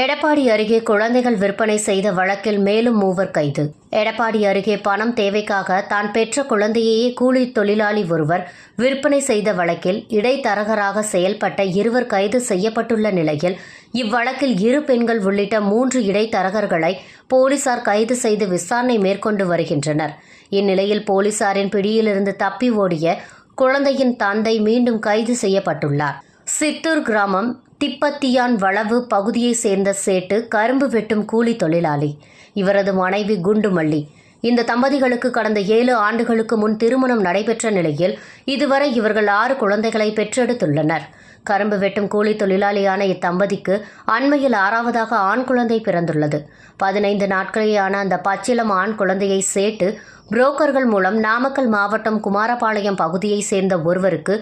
எடப்பாடி அருகே குழந்தைகள் விற்பனை செய்த வழக்கில் மேலும் மூவர் கைது. எடப்பாடி அருகே பணம் தேவைக்காக தான் பெற்ற குழந்தையையே கூலி தொழிலாளி ஒருவர் விற்பனை செய்த வழக்கில் இடைத்தரகராக செயல்பட்ட இருவர் கைது செய்யப்பட்டுள்ள நிலையில் இவ்வழக்கில் இரு பெண்கள் உள்ளிட்ட மூன்று இடைத்தரகர்களை போலீசார் கைது செய்து விசாரணை மேற்கொண்டு வருகின்றனர். இந்நிலையில் போலீசாரின் பிடியிலிருந்து தப்பி ஓடிய குழந்தையின் தந்தை மீண்டும் கைது செய்யப்பட்டுள்ளார். சித்தூர் கிராமம் திப்பத்தியான் வளவு பகுதியைச் சேர்ந்த சேட்டு கரும்பு வெட்டும் கூலி தொழிலாளி. இவரது மனைவி குண்டுமல்லி. இந்த தம்பதிகளுக்கு கடந்த ஏழு ஆண்டுகளுக்கு முன் திருமணம் நடைபெற்ற நிலையில் இதுவரை இவர்கள் ஆறு குழந்தைகளை பெற்றெடுத்துள்ளனர். கரும்பு வெட்டும் கூலி தொழிலாளியான இத்தம்பதிக்கு அண்மையில் ஆறாவதாக ஆண் குழந்தை பிறந்துள்ளது. பதினைந்து நாட்களேயான அந்த பச்சிலம் ஆண் குழந்தையை சேட்டு புரோக்கர்கள் மூலம் நாமக்கல் மாவட்டம் குமாரபாளையம் பகுதியைச் சேர்ந்த ஒருவருக்கு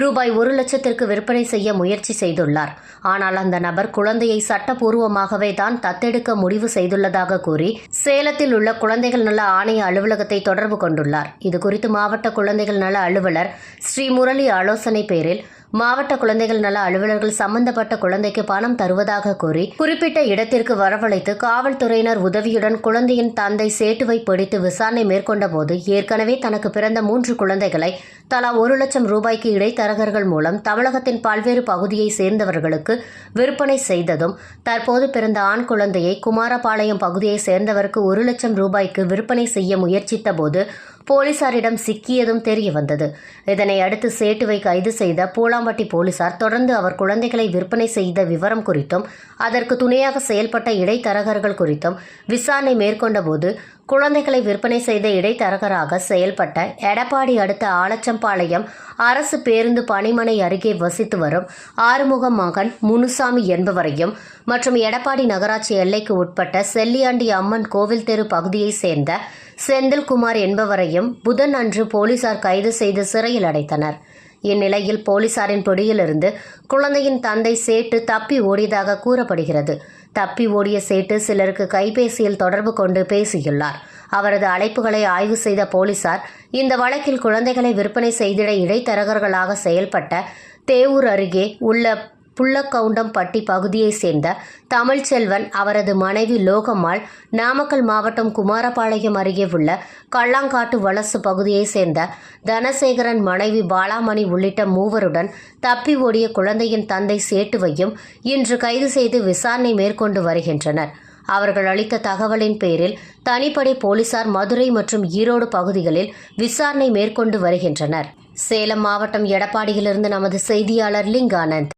ரூபாய் ஒரு லட்சத்திற்கு விற்பனை செய்ய முயற்சி செய்துள்ளார். ஆனால் அந்த நபர் குழந்தையை சட்டப்பூர்வமாகவே தான் தத்தெடுக்க முடிவு செய்துள்ளதாக கூறி சேலத்தில் உள்ள குழந்தைகள் நல ஆணைய அலுவலகத்தை தொடர்பு கொண்டுள்ளார். இதுகுறித்து மாவட்ட குழந்தைகள் நல அலுவலர் ஸ்ரீ முரளி ஆலோசனை பேரில் மாவட்ட குழந்தைகள் நல அலுவலர்கள் சம்பந்தப்பட்ட குழந்தைக்கு பணம் தருவதாக கூறி குறிப்பிட்ட இடத்திற்கு வரவழைத்து காவல்துறையினர் உதவியுடன் குழந்தையின் தந்தை சேட்டுவை பிடித்து விசாரணை மேற்கொண்ட போது ஏற்கனவே தனக்கு பிறந்த மூன்று குழந்தைகளை தலா ஒரு லட்சம் ரூபாய்க்கு இடைத்தரகர்கள் மூலம் தமிழகத்தின் பல்வேறு பகுதியை சேர்ந்தவர்களுக்கு விற்பனை செய்ததும் தற்போது பிறந்த ஆண் குழந்தையை குமாரபாளையம் பகுதியை சேர்ந்தவருக்கு ஒரு லட்சம் ரூபாய்க்கு விற்பனை செய்ய முயற்சித்த போது போலீசாரிடம் சிக்கியதும் தெரிய வந்தது. இதனை அடுத்து சேட்டுவை கைது செய்த பூலாம்பட்டி போலீசார் தொடர்ந்து அவர் குழந்தைகளை விற்பனை செய்த விவரம் குறித்தும் அதற்கு துணையாக செயல்பட்ட இடைத்தரகர்கள் குறித்தும் விசாரணை மேற்கொண்டபோது குழந்தைகளை விற்பனை செய்த இடைத்தரகராக செயல்பட்ட எடப்பாடி அடுத்த ஆலச்சம்பாளையம் அரசு பேருந்து பணிமனை அருகே வசித்து வரும் ஆறுமுகம் மகன் முனுசாமி என்பவரையும் மற்றும் எடப்பாடி நகராட்சி எல்லைக்கு உட்பட்ட செல்லியாண்டி அம்மன் கோவில் தெரு பகுதியைச் சேர்ந்த செந்தில்குமார் என்பவரையும் புதன் அன்று போலீசார் கைது செய்து சிறையில் அடைத்தனர். இந்நிலையில் போலீசாரின் பிடியிலிருந்து குழந்தையின் தந்தை சேட்டு தப்பி ஓடியதாக கூறப்படுகிறது. தப்பி ஓடிய சேட்டு சிலருக்கு கைபேசியில் தொடர்பு கொண்டு பேசியுள்ளார். அவரது அழைப்புகளை ஆய்வு செய்த போலீசார் இந்த வழக்கில் குழந்தைகளை விற்பனை செய்திட இடைத்தரகர்களாக செயல்பட்ட தேவூர் அருகே உள்ள புள்ளக்கவுண்டம்பட்டி பகுதியைச் சேர்ந்த தமிழ்ச்செல்வன் அவரது மனைவி லோகம்மாள் நாமக்கல் மாவட்டம் குமாரபாளையம் அருகே உள்ள கள்ளாங்காட்டு வலசு பகுதியைச் சேர்ந்த தனசேகரன் மனைவி பாலாமணி உள்ளிட்ட மூவருடன் தப்பி ஓடிய குழந்தையின் தந்தை சேட்டுவையும் இன்று கைது செய்து விசாரணை மேற்கொண்டு வருகின்றனர். அவர்கள் அளித்த தகவலின் பேரில் தனிப்படை போலீசார் மதுரை மற்றும் ஈரோடு பகுதிகளில் விசாரணை மேற்கொண்டு வருகின்றனர். சேலம் மாவட்டம் எடப்பாடியிலிருந்து நமது செய்தியாளர் லிங்கானந்த்.